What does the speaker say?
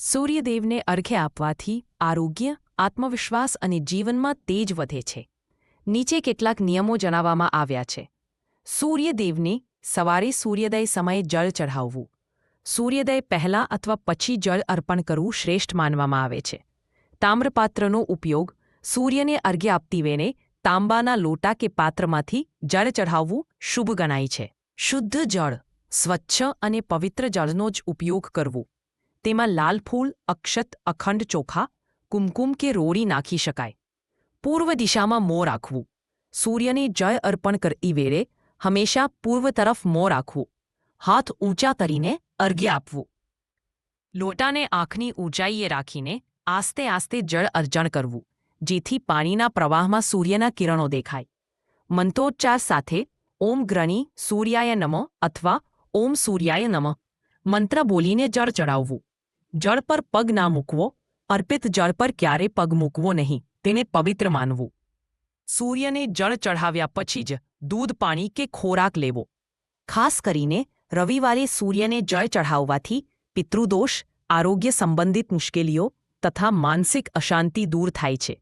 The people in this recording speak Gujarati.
સૂર્યદેવને અર્ઘ્ય આપવાથી આરોગ્ય, આત્મવિશ્વાસ અને જીવનમાં તેજ વધે છે. નીચે કેટલાક નિયમો જણાવવામાં આવ્યા છે. સૂર્યદેવને સવારે સૂર્યોદય સમયે જળ ચઢાવવું. સૂર્યોદય પહેલાં અથવા પછી જળ અર્પણ કરવું શ્રેષ્ઠ માનવામાં આવે છે. તામ્રપાત્રનો ઉપયોગ સૂર્યને અર્ઘ્ય આપતી વેને તાંબાના લોટા કે પાત્રમાંથી જળ ચઢાવવું શુભ ગણાય છે. શુદ્ધ જળ, સ્વચ્છ અને પવિત્ર જળનો જ ઉપયોગ કરવો. તેમાં લાલ ફૂલ અક્ષત અખંડ ચોખા કુમકુમ કે રોડી નાખી શકાય પૂર્વ દિશામાં મોં રાખવું સૂર્યને જળ અર્પણ કરતી વેળે હંમેશા પૂર્વ તરફ મોં રાખવું હાથ ઊંચા કરીને અર્ઘ્ય આપવું લોટાને આંખની ઊંચાઈએ રાખીને આસ્તે આસ્તે જળ અર્જણ કરવું જેથી પાણીના પ્રવાહમાં સૂર્યના કિરણો દેખાય મંત્રોચ્ચાર સાથે ઓમ ગ્રણી સૂર્યાય નમ અથવા ઓમ સૂર્યાય નમ મંત્ર બોલીને જળ ચડાવવું જળ પર પગ ના મૂકવો, અર્પિત જળ પર ક્યારે પગ મૂકવો નહીં, તેને પવિત્ર માનવું. સૂર્યને જળ ચઢાવ્યા પછી જ દૂધ પાણી કે ખોરાક લેવો. ખાસ કરીને રવિવારે સૂર્યને જળ ચઢાવવાથી પિતૃદોષ, આરોગ્ય સંબંધિત મુશ્કેલીઓ તથા માનસિક અશાંતિ દૂર થાય છે.